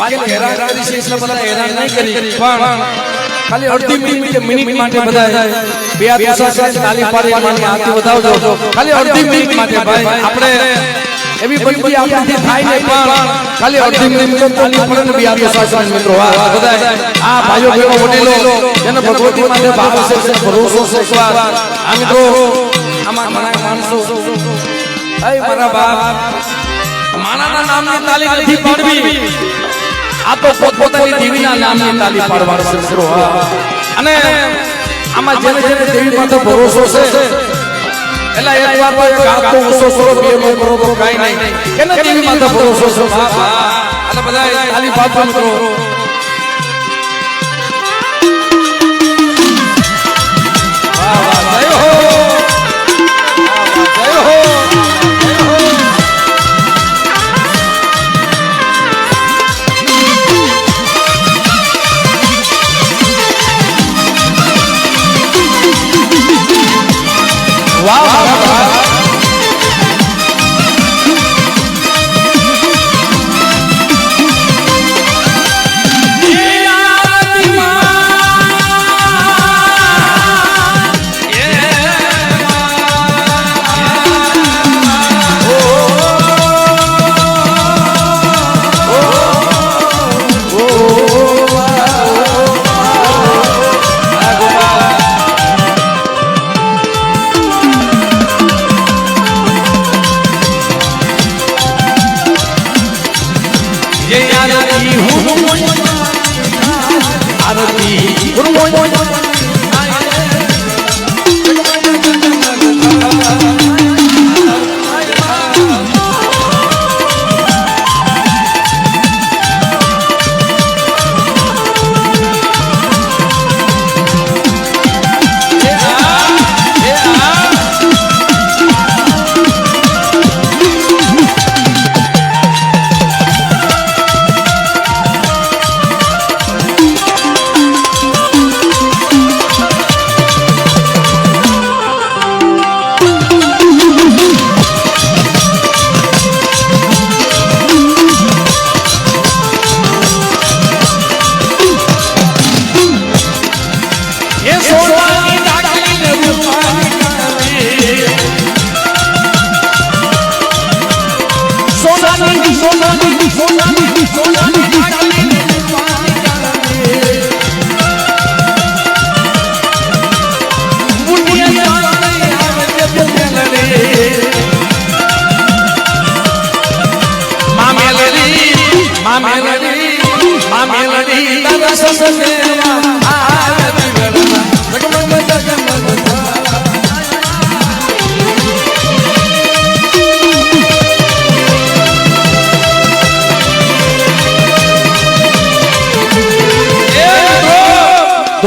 વારી હેરાન કરી છે એટલે બધા હેરાન નહીં કરી. પણ ખાલી અડધી મિનિટ મિનિટ માટે બધા બે ઊંચા કરીને તાલી પાડી વધાવજો. ખાલી અડધી મિનિટ માટે ભાઈ આપણે એવી બનતી આપણાથી થાય ને પણ ખાલી અડધી મિનિટ તાલી પડે મિત્રો આ આ બધા આ ભાઈઓ વડીલો જેને ભગવતી માટે ભાવ છે છે, ભરોસો છે એકવાર આમ તો આમાં ઘણા માણસો. અય મારા બાપ. માણાના નામની તાલી નથી પાડવી આ તો પોતપોતાની દેવીના નામની તાલી પાડવાનો સિલસિલો અને આમાં જેને જેને દેવી માથે ભરોસો છે. એટલે એક વાર તો એક હાથ તો ઓછો કરો બે મો કરો તો કાંઈ નહીં. કેને દેવી માથે ભરોસો છે? બાપ? અને બધા તાલી પાડવા મિત્રો. নাকি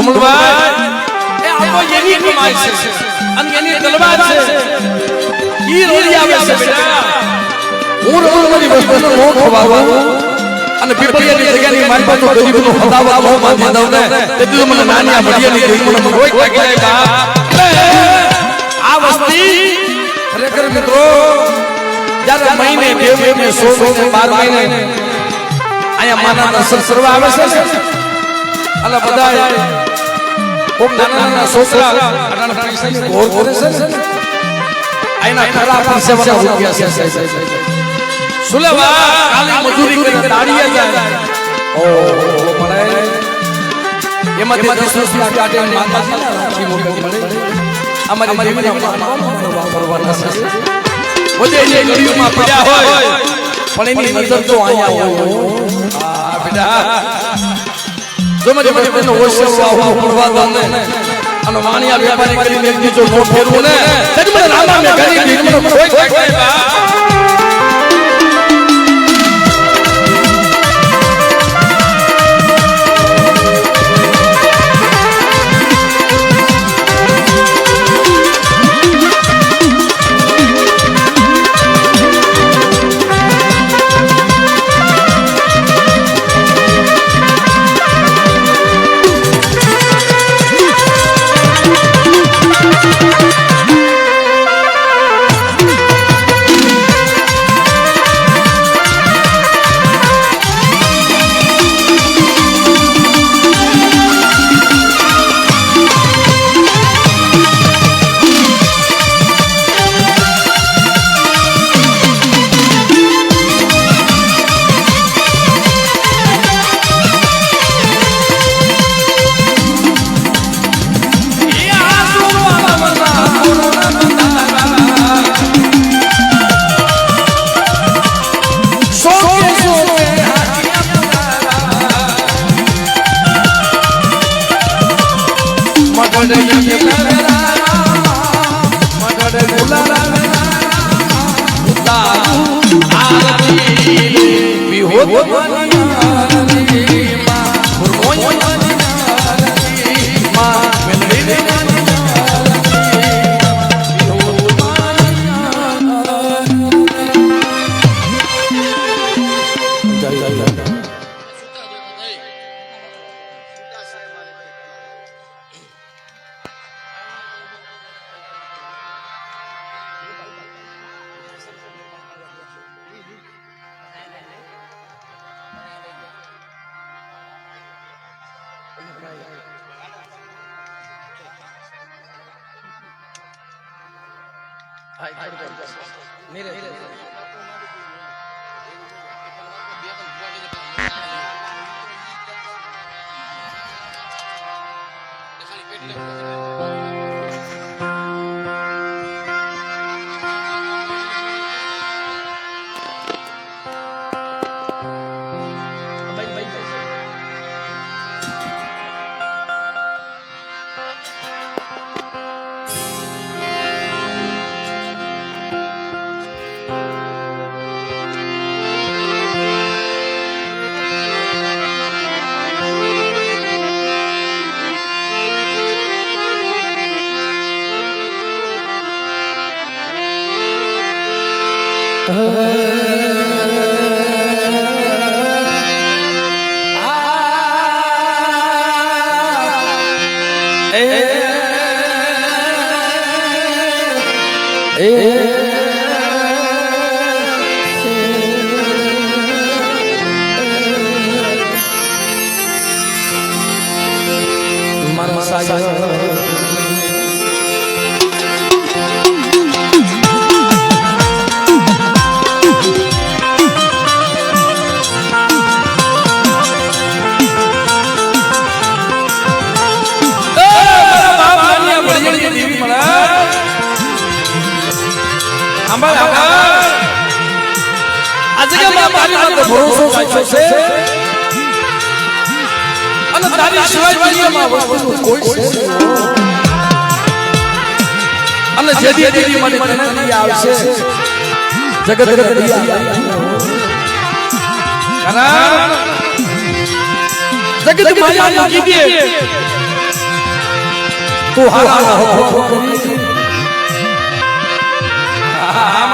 ધુમલભાઈ એ આ એની કમાઈ છે અને એની આવે છે બેટા હું રોલવાની વસ્તુનો ખવાવું અને પીપળિયાની જગ્યાની મારી પાસે ગરીબનો હદાવા બહુ માથે દઉં ને તેથી મને નાની ભડિયાની લાગી આ વસ્તી ખરેખર મિત્રો જ્યારે મહિને બે મહિને સો મહિને અહીંયા માના દર્શન આવે છે એટલે બધા ખૂબ નાના નાના છોકરા નાના પૈસાની ઘોર કરે છે ને? આના ખરા પાસે બધા રૂપિયા છે. સુલેવા કાલે મજૂરી કરી દાડીએ જાય. ઓ મળે. એમાંથી દસ રૂપિયા કાઢે માતાજીના રાખી મોકલ મળે. અમારી દેવીના વાપરવાના છે. બધે જે ગળીઓમાં પડ્યા હોય. પણ એની નજર તો અહીંયા હોય. આ બેટા જો મને મને મને ઓછો આવો પડવા દો ને વાણિયા વેપારી ફેરવું ને તેથી રામા મે કરી કોઈ કોઈ કાંઈ Oh, ನೀರೇ Yeah. ભરોસો સાચો છે અને તારી સિવાય દુનિયામાં વસ્તુનું કોઈ છે. અને જેથી દીદી મને તને આવશે. જગત જગત માયા કીધી તું હારા હો હો કરી 何?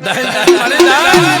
Dahil dahil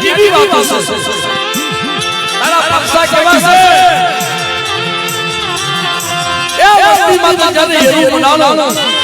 કેવી વાતો તારા પક્ષા કેવા છે એ વસ્તીમાં તો જ્યારે એવું બનાવવાનું